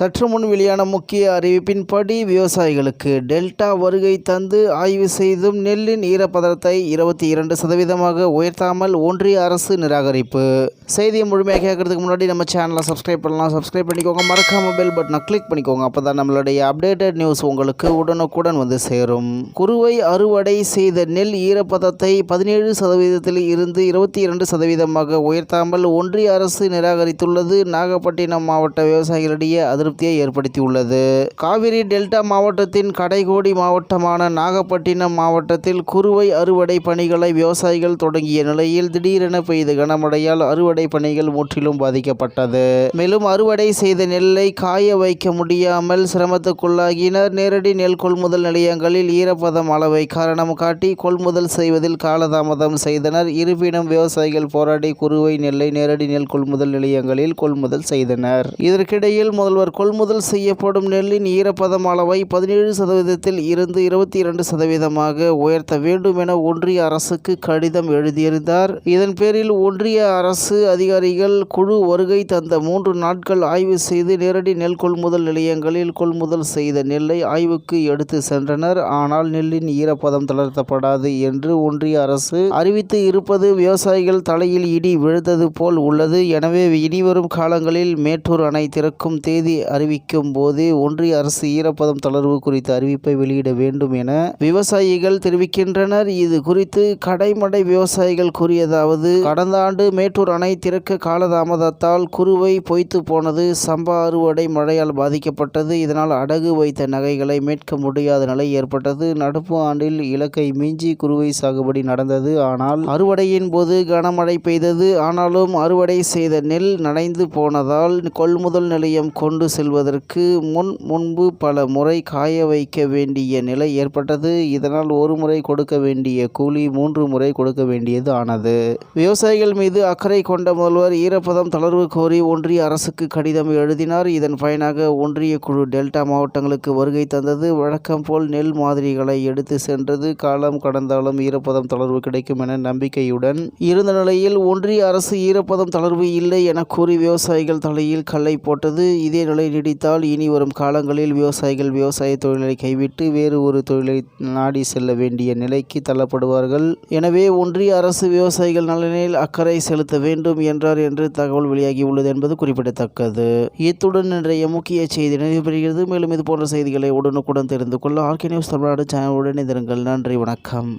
சற்று முன் வெளியான முக்கிய அறிவிப்பின்படி விவசாயிகளுக்கு டெல்டா வருகை தந்து ஆய்வு செய்தும் நெல்லின் ஈரப்பதத்தை இருபத்தி இரண்டு சதவீதமாக உயர்த்தாமல் ஒன்றிய அரசு நிராகரிப்பு. செய்தியை முழுமையாக கேட்கறதுக்கு முன்னாடி நம்ம சேனலை சப்ஸ்கிரைப் பண்ணலாம். சப்ஸ்கிரைப் பண்ணிக்கோங்க. மறக்காம பெல் பட்டனை கிளிக் பண்ணிக்கோங்க. அப்போ தான் நம்மளுடைய அப்டேட்டட் நியூஸ் உங்களுக்கு உடனுக்குடன் வந்து சேரும். குறுவை அறுவடை செய்த நெல் ஈரப்பதத்தை பதினேழு சதவீதத்தில் இருந்து இருபத்தி இரண்டு சதவீதமாக உயர்த்தாமல் ஒன்றிய அரசு நிராகரித்துள்ளது. நாகப்பட்டினம் மாவட்ட விவசாயிகளிடையே அதிருப்தியை ஏற்படுத்தியுள்ளது. காவிரி டெல்டா மாவட்டத்தின் கடைகோடி மாவட்டமான நாகப்பட்டினம் மாவட்டத்தில் குறுவை அறுவடை பணிகளை விவசாயிகள் தொடங்கிய நிலையில் திடீரென பெய்த கனமழையால் அறுவடை பணிகள் முற்றிலும் பாதிக்கப்பட்டது. மேலும் அறுவடை செய்த நெல்லை காய வைக்க முடியாமல் சிரமத்துக்குள்ளாகினர். நேரடி நெல் கொள்முதல் நிலையங்களில் ஈரப்பதம் அளவை காரணம் காட்டி கொள்முதல் செய்வதில் காலதாமதம் செய்தனர். இருப்பினும் விவசாயிகள் போராடி குறுவை நெல்லை நேரடி நெல் கொள்முதல் நிலையங்களில் கொள்முதல் செய்தனர். இதற்கிடையில் முதல்வர் கொள்முதல் செய்யப்படும் நெல்லின் ஈரப்பதம் அளவை பதினேழு சதவீதத்தில் இருந்து இருபத்தி இரண்டு சதவீதமாக உயர்த்த வேண்டும் என ஒன்றிய அரசுக்கு கடிதம் எழுதியிருந்தார். இதன் பேரில் ஒன்றிய அரசு அதிகாரிகள் குழு வருகை தந்த மூன்று நாட்கள் ஆய்வு செய்து நேரடி நெல் கொள்முதல் நிலையங்களில் கொள்முதல் செய்த நெல்லை ஆய்வுக்கு எடுத்து சென்றனர். ஆனால் நெல்லின் ஈரப்பதம் தளர்த்தப்படாது என்று ஒன்றிய அரசு அறிவித்து இருப்பது விவசாயிகள் தலையில் இடி விழுந்தது போல் உள்ளது. எனவே இனிவரும் காலங்களில் மேட்டூர் அணை திறக்கும் தேதி அறிவிக்கும் போதே ஒன்றிய அரசு ஈரப்பதம் தளர்வு குறித்த அறிவிப்பை வெளியிட வேண்டும் என விவசாயிகள் தெரிவிக்கின்றனர். இது குறித்து கடைமடை விவசாயிகள் கூறியதாவது கடந்த ஆண்டு மேட்டூர் அணை திறக்க காலதாமதத்தால் குறுவை பொய்த்து போனது சம்பா அறுவடை மழையால் பாதிக்கப்பட்டது. இதனால் அடகு வைத்த நகைகளை மீட்க முடியாத நிலை ஏற்பட்டது. நடப்பு ஆண்டில் இலக்கை மிஞ்சி குறுவை சாகுபடி நடந்தது. ஆனால் அறுவடையின் போது கனமழை பெய்தது. ஆனாலும் அறுவடை செய்த நெல் நனைந்து போனதால் கொள்முதல் நிலையம் கொண்டு செல்வதற்கு முன் முன்பு பல முறை காய வைக்க வேண்டிய நிலை ஏற்பட்டது. இதனால் ஒரு முறை கொடுக்க வேண்டிய கூலி மூன்று முறை கொடுக்க வேண்டியது ஆனது. விவசாயிகள் மீது அக்கறை கொண்ட முதல்வர் ஈரப்பதம் தளர்வு கோரி ஒன்றிய அரசுக்கு கடிதம் எழுதினார். இதன் பயனாக ஒன்றிய குழு டெல்டா மாவட்டங்களுக்கு வருகை தந்தது. வழக்கம் போல் நெல் மாதிரிகளை எடுத்து சென்றது. காலம் கடந்தாலும் ஈரப்பதம் தளர்வு கிடைக்கும் என நம்பிக்கையுடன் இருந்த நிலையில் ஒன்றிய அரசு ஈரப்பதம் தளர்வு இல்லை என கூறி விவசாயிகள் தலையில் கல்லை போட்டது. இதே நிலை நீடித்தால் இனி வரும் காலங்களில் விவசாயிகள் விவசாய தொழிலை கைவிட்டு வேறு ஒரு தொழிலை நாடி செல்ல வேண்டிய நிலைக்கு தள்ளப்படுவார்கள். எனவே ஒன்றிய அரசு விவசாயிகள் நலனில் அக்கறை செலுத்த வேண்டும் என்றார் என்று தகவல் வெளியாகியுள்ளது என்பது குறிப்பிடத்தக்கது. இத்துடன் இன்றைய முக்கிய செய்தி நிறைவு பெறுகிறது. மேலும் இது போன்ற செய்திகளை உடனுக்குடன் தெரிந்து கொள்ள ஆர்கே நியூஸ் தமிழ்நாடு சேனலுடன் இணைந்திருங்கள். நன்றி வணக்கம்.